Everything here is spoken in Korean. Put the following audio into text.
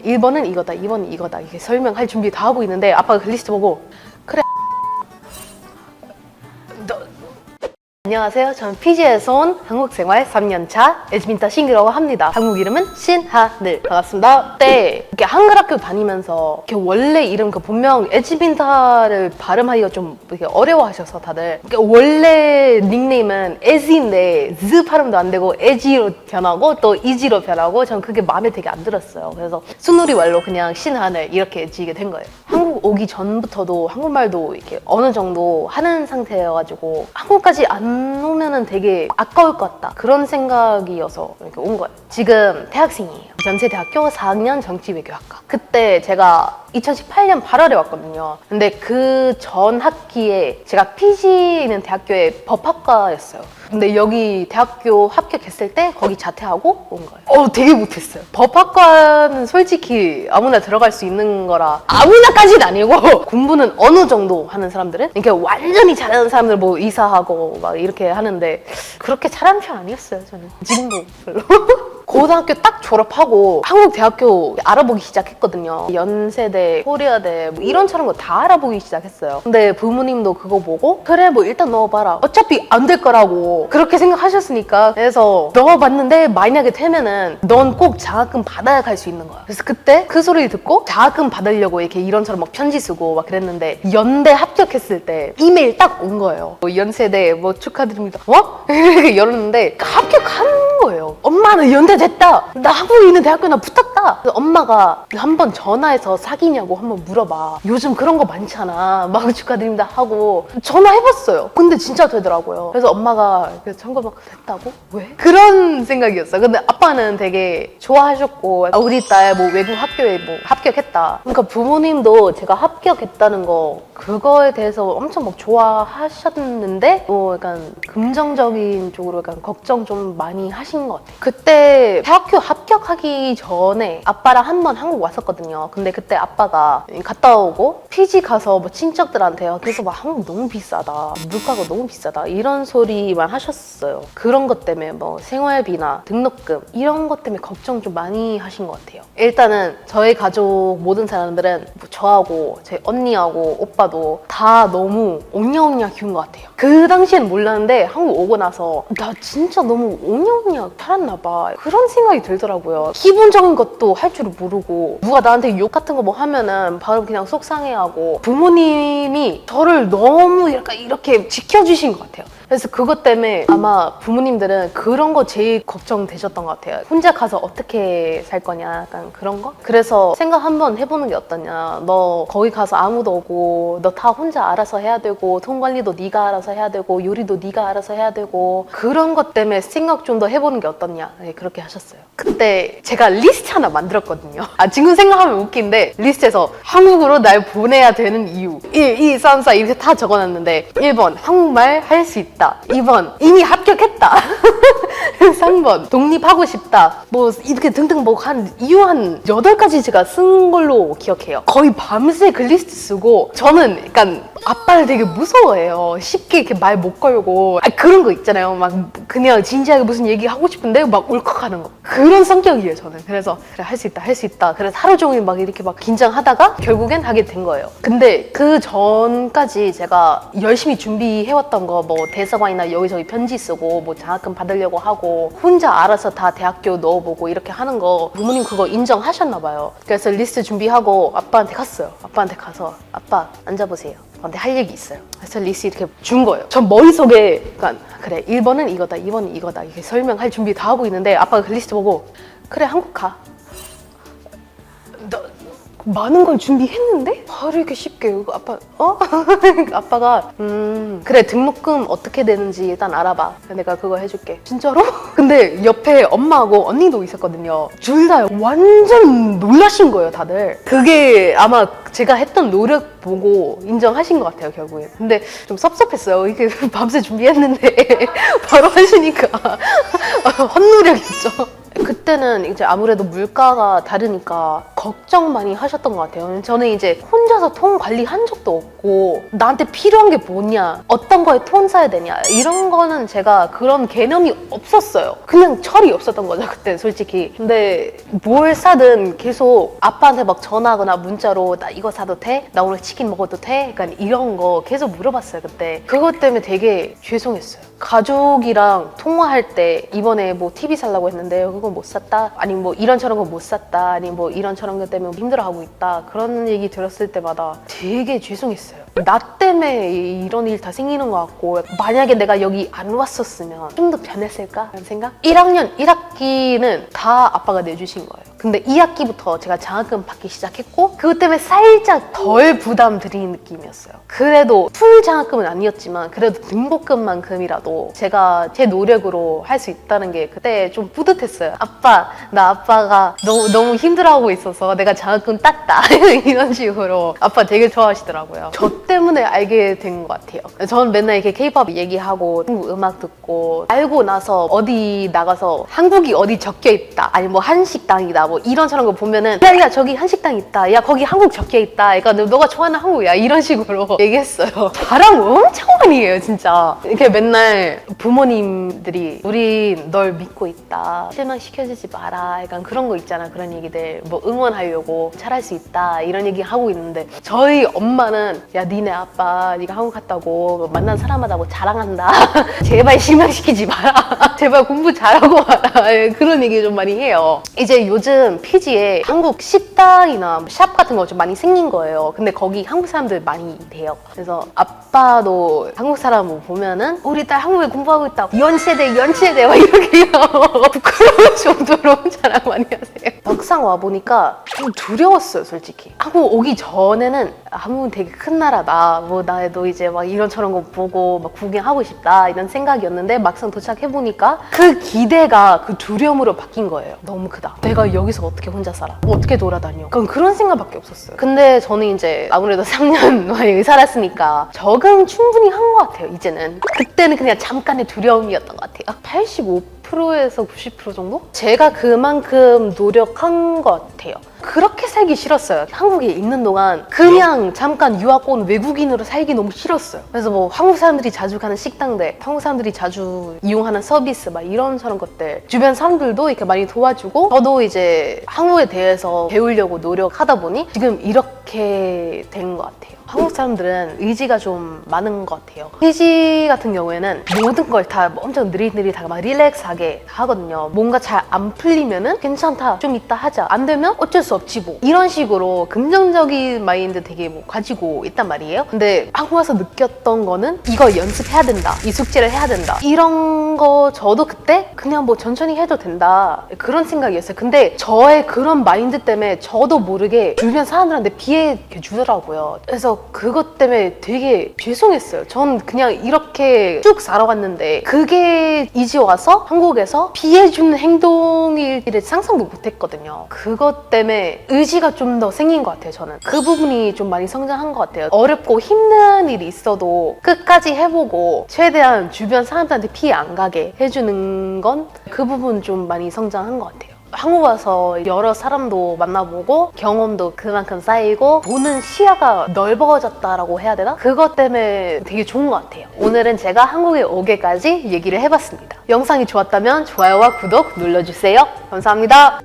그래 1번은 이거다 2번은 이거다 이렇게 설명할 준비 다 하고 있는데 아빠가 그 리스트 보고 그래 안녕하세요. 저는 피지에서 온 한국 생활 3년차 에즈민타 신기라고 합니다. 한국 이름은 신하늘. 반갑습니다. 그때 이렇게 한글 학교 다니면서 이렇게 원래 이름 그 본명 에즈민타를 발음하기가 좀 이렇게 어려워하셔서 다들 원래 닉네임은 에지인데 즈 발음도 안 되고 에지로 변하고 또 이지로 변하고 저는 그게 마음에 되게 안 들었어요. 그래서 순우리 말로 그냥 신하늘 이렇게 지게 된 거예요. 한국 오기 전부터도 한국말도 이렇게 어느 정도 하는 상태여가지고 한국까지 안 오면은 되게 아까울 것 같다 그런 생각이어서 이렇게 온 거예요. 지금 대학생이에요. 연세대학교 4학년 정치외교학과. 그때 제가 2018년 8월에 왔거든요. 근데 그 전 학기에 제가 PG 있는 대학교의 법학과였어요. 근데 여기 대학교 합격했을 때 거기 자퇴하고 온 거예요. 어, 되게 못했어요. 법학과는 솔직히 아무나 들어갈 수 있는 거라 아무나까지는 아니고 공부는 어느 정도 하는 사람들은 이렇게 완전히 잘하는 사람들 뭐 이사하고 막 이렇게 하는데 그렇게 잘하는 편 아니었어요. 저는 지금도 별로. 고등학교 딱 졸업하고 한국 대학교 알아보기 시작했거든요. 연세대, 코리아대 뭐 이런 저런 거 다 알아보기 시작했어요. 근데 부모님도 그거 보고 그래 뭐 일단 넣어봐라. 어차피 안 될 거라고 그렇게 생각하셨으니까 그래서 넣어봤는데 만약에 되면은 넌 꼭 장학금 받아야 갈 수 있는 거야. 그래서 그때 그 소리 듣고 장학금 받으려고 이렇게 이런저런 막 편지 쓰고 막 그랬는데 연대 합격했을 때 이메일 딱 온 거예요. 뭐 연세대 뭐 축하드립니다. 어? 이렇게 열었는데 합격한 거예요. 엄마는 연대 됐다. 나 한국에 있는 대학교 나 붙었다. 그래서 엄마가 한 번 전화해서 사귀냐고 한번 물어봐. 요즘 그런 거 많잖아. 막 축하드립니다 하고 전화해봤어요. 근데 진짜 되더라고요. 그래서 엄마가 그래서 참고 막 됐다고? 왜? 그런 생각이었어요. 근데 아빠는 되게 좋아하셨고 아, 우리 딸 뭐 외국 학교에 뭐 합격했다. 그러니까 부모님도 제가 합격했다는 거 그거에 대해서 엄청 막 좋아하셨는데 뭐 약간 긍정적인 쪽으로 약간 걱정 좀 많이 하신 것 같아요. 그때 대학교 합격하기 전에 아빠랑 한 번 한국 왔었거든요. 근데 그때 아빠가 갔다 오고 피지 가서 뭐 친척들한테 그래서 막 한국 너무 비싸다. 물가가 너무 비싸다. 이런 소리만 하셨어요. 그런 것 때문에 뭐 생활비나 등록금 이런 것 때문에 걱정 좀 많이 하신 것 같아요. 일단은 저희 가족 모든 사람들은 뭐 저하고 제 언니하고 오빠도 다 너무 옹냐옹냐 키운 것 같아요. 그 당시엔 몰랐는데 한국 오고 나서 나 진짜 너무 옹냐옹냐 살았나 봐. 그런 생각이 들더라고요. 기본적인 것도 할 줄을 모르고 누가 나한테 욕 같은 거 뭐 하면은 바로 그냥 속상해하고 부모님이 저를 너무 약간 이렇게 지켜주신 것 같아요. 그래서 그것 때문에 아마 부모님들은 그런 거 제일 걱정되셨던 것 같아요. 혼자 가서 어떻게 살 거냐, 약간 그런 거? 그래서 생각 한번 해보는 게 어떠냐. 너 거기 가서 아무도 오고, 너 다 혼자 알아서 해야 되고, 돈 관리도 네가 알아서 해야 되고, 요리도 네가 알아서 해야 되고, 그런 것 때문에 생각 좀 더 해보는 게 어떠냐. 네, 그렇게 하셨어요. 그때 제가 리스트 하나 만들었거든요. 아, 지금 생각하면 웃긴데, 리스트에서 한국으로 날 보내야 되는 이유. 1, 2, 3, 4 이렇게 다 적어놨는데, 1번, 한국말 할 수 있다. 2번, 이미 합격했다. 3번, 독립하고 싶다. 뭐, 이렇게 등등 뭐, 한, 이유 한 8가지 제가 쓴 걸로 기억해요. 거의 밤새 그 리스트 쓰고, 저는 약간 아빠를 되게 무서워해요. 쉽게 이렇게 말 못 걸고. 아, 그런 거 있잖아요. 막, 그냥 진지하게 무슨 얘기 하고 싶은데 막 울컥하는 거. 그런 성격이에요, 저는. 그래서, 그래, 할 수 있다, 할 수 있다. 그래서 하루 종일 막 이렇게 막 긴장하다가 결국엔 하게 된 거예요. 근데 그 전까지 제가 열심히 준비해왔던 거, 뭐, 대사관이나 여기저기 편지 쓰고, 뭐, 장학금 받으려고 하고, 혼자 알아서 다 대학교 넣어보고 이렇게 하는 거, 부모님 그거 인정하셨나 봐요. 그래서 리스트 준비하고 아빠한테 갔어요. 아빠한테 가서, 아빠, 앉아보세요. 저한테 할 얘기 있어요. 그래서 리스트 이렇게 준 거예요. 전 머릿속에, 그러니까, 그래, 1번은 이거다, 2번은 이거다. 이렇게 설명할 준비 다 하고 있는데, 아빠가 그 리스트 보고, 그래, 한국 가. 너 많은 걸 준비했는데? 바로 이렇게 쉽게. 이거 아빠 어? 아빠가 음 그래 등록금 어떻게 되는지 일단 알아봐. 내가 그거 해줄게. 진짜로? 근데 옆에 엄마하고 언니도 있었거든요. 둘 다 완전 놀라신 거예요 다들. 그게 아마 제가 했던 노력 보고 인정하신 것 같아요 결국에 근데 좀 섭섭했어요. 이게 밤새 준비했는데 바로 하시니까 헛노력이죠 그때는 이제 아무래도 물가가 다르니까 걱정 많이 하셨던 것 같아요. 저는 이제 혼자서 톤 관리한 적도 없고 나한테 필요한 게 뭐냐, 어떤 거에 톤 써야 되냐 이런 거는 제가 그런 개념이 없었어요. 그냥 철이 없었던 거죠 그때 솔직히. 근데 뭘 사든 계속 아빠한테 막 전화하거나 문자로 나 이거 사도 돼? 나 오늘 치킨 먹어도 돼? 약간 이런 거 계속 물어봤어요 그때. 그것 때문에 되게 죄송했어요. 가족이랑 통화할 때 이번에 뭐 TV 살라고 했는데 그거 못 샀다? 아니 뭐 이런 저런 거 못 샀다? 아니 뭐 이런 저런 것 때문에 힘들어하고 있다? 그런 얘기 들었을 때마다 되게 죄송했어요. 나 때문에 이- 이런 일 다 생기는 것 같고 만약에 내가 여기 안 왔었으면 좀 더 변했을까? 라는 생각? 1학년 1학기는 다 아빠가 내주신 거예요 근데 2학기부터 제가 장학금 받기 시작했고 그것 때문에 살짝 덜 부담 드리는 느낌이었어요 그래도 풀 장학금은 아니었지만 그래도 등록금만큼이라도 제가 제 노력으로 할 수 있다는 게 그때 좀 뿌듯했어요. 아빠, 나 아빠가 너무, 너무 힘들어하고 있어서 내가 장학금 땄다. 이런 식으로 아빠 되게 좋아하시더라고요. 저 때문에 알게 된 것 같아요. 저는 맨날 이렇게 케이팝 얘기하고 한국 음악 듣고 알고 나서 어디 나가서 한국이 어디 적혀 있다. 아니 뭐 한식당이다. 뭐 이런 저런 거 보면은 야, 야, 저기 한식당 있다. 야, 거기 한국 적혀 있다. 그러니까 너- 너가 좋아하는 한국이야. 이런 식으로 얘기했어요. 자랑 엄청 많이 해요, 진짜. 이렇게 맨날 부모님들이 우리 널 믿고 있다. 실망시켜주지 마라. 약간 그런 거 있잖아. 그런 얘기들. 뭐 응원하려고 잘할 수 있다. 이런 얘기 하고 있는데 저희 엄마는 야, 니네 아빠 네가 한국 갔다고 뭐 만난 사람마다 뭐 자랑한다. 제발 실망시키지 마라. 제발 공부 잘하고 와라. 예, 그런 얘기 좀 많이 해요. 이제 요즘 피지에 한국 식당이나 샵 같은 거 좀 많이 생긴 거예요. 근데 거기 한국 사람들 많이 돼요. 그래서 아빠도 한국 사람 뭐 보면은 우리 딸 한국에 공부하고 있다. 연세대, 연세대 막 이렇게 해요. 부끄러울 정도로 자랑 많이 하세요. 막상 와 보니까 좀 두려웠어요, 솔직히. 한국 오기 전에는 한국은 되게 큰 나라다. 뭐 나도 이제 막 이런 저런 거 보고 막 구경하고 싶다 이런 생각이었는데 막상 도착해 보니까 그 기대가 그 두려움으로 바뀐 거예요. 너무 크다. 내가 여기 서 어떻게 혼자 살아? 어떻게 돌아다녀? 그건 그런 생각밖에 없었어요. 근데 저는 이제 아무래도 3년 여기 살았으니까 적응 충분히 한 것 같아요. 이제는 그때는 그냥 잠깐의 두려움이었던 것 같아요. 85 10%에서 90% 정도? 제가 그만큼 노력한 것 같아요. 그렇게 살기 싫었어요. 한국에 있는 동안 그냥 잠깐 유학 온 외국인으로 살기 너무 싫었어요. 그래서 뭐 한국 사람들이 자주 가는 식당들, 한국 사람들이 자주 이용하는 서비스 막 이런 저런 것들 주변 사람들도 이렇게 많이 도와주고 저도 이제 한국에 대해서 배우려고 노력하다 보니 지금 이렇게 된 것 같아요. 한국 사람들은 의지가 좀 많은 것 같아요. 피지 같은 경우에는 모든 걸 다 엄청 느릿느릿하게 막 릴렉스하게 하거든요. 뭔가 잘 안 풀리면은 괜찮다. 좀 이따 하자. 안 되면 어쩔 수 없지 뭐. 이런 식으로 긍정적인 마인드 되게 뭐 가지고 있단 말이에요. 근데 한국 와서 느꼈던 거는 이거 연습해야 된다. 이 숙제를 해야 된다. 이런 거 저도 그때 그냥 뭐 천천히 해도 된다. 그런 생각이었어요. 근데 저의 그런 마인드 때문에 저도 모르게 주변 사람들한테 피해 주더라고요. 그래서 그것 때문에 되게 죄송했어요. 전 그냥 이렇게 쭉 살아왔는데 그게 이제 와서 한국 에서 피해주는 행동일지를 상상도 못했거든요. 그것 때문에 의지가 좀 더 생긴 것 같아요. 저는 그 부분이 좀 많이 성장한 것 같아요. 어렵고 힘든 일이 있어도 끝까지 해보고 최대한 주변 사람들한테 피해 안 가게 해주는 건 그 부분 좀 많이 성장한 것 같아요. 한국 와서 여러 사람도 만나보고 경험도 그만큼 쌓이고 보는 시야가 넓어졌다라고 해야 되나? 그것 때문에 되게 좋은 것 같아요. 오늘은 제가 한국에 오게까지 얘기를 해봤습니다. 영상이 좋았다면 좋아요와 구독 눌러주세요. 감사합니다.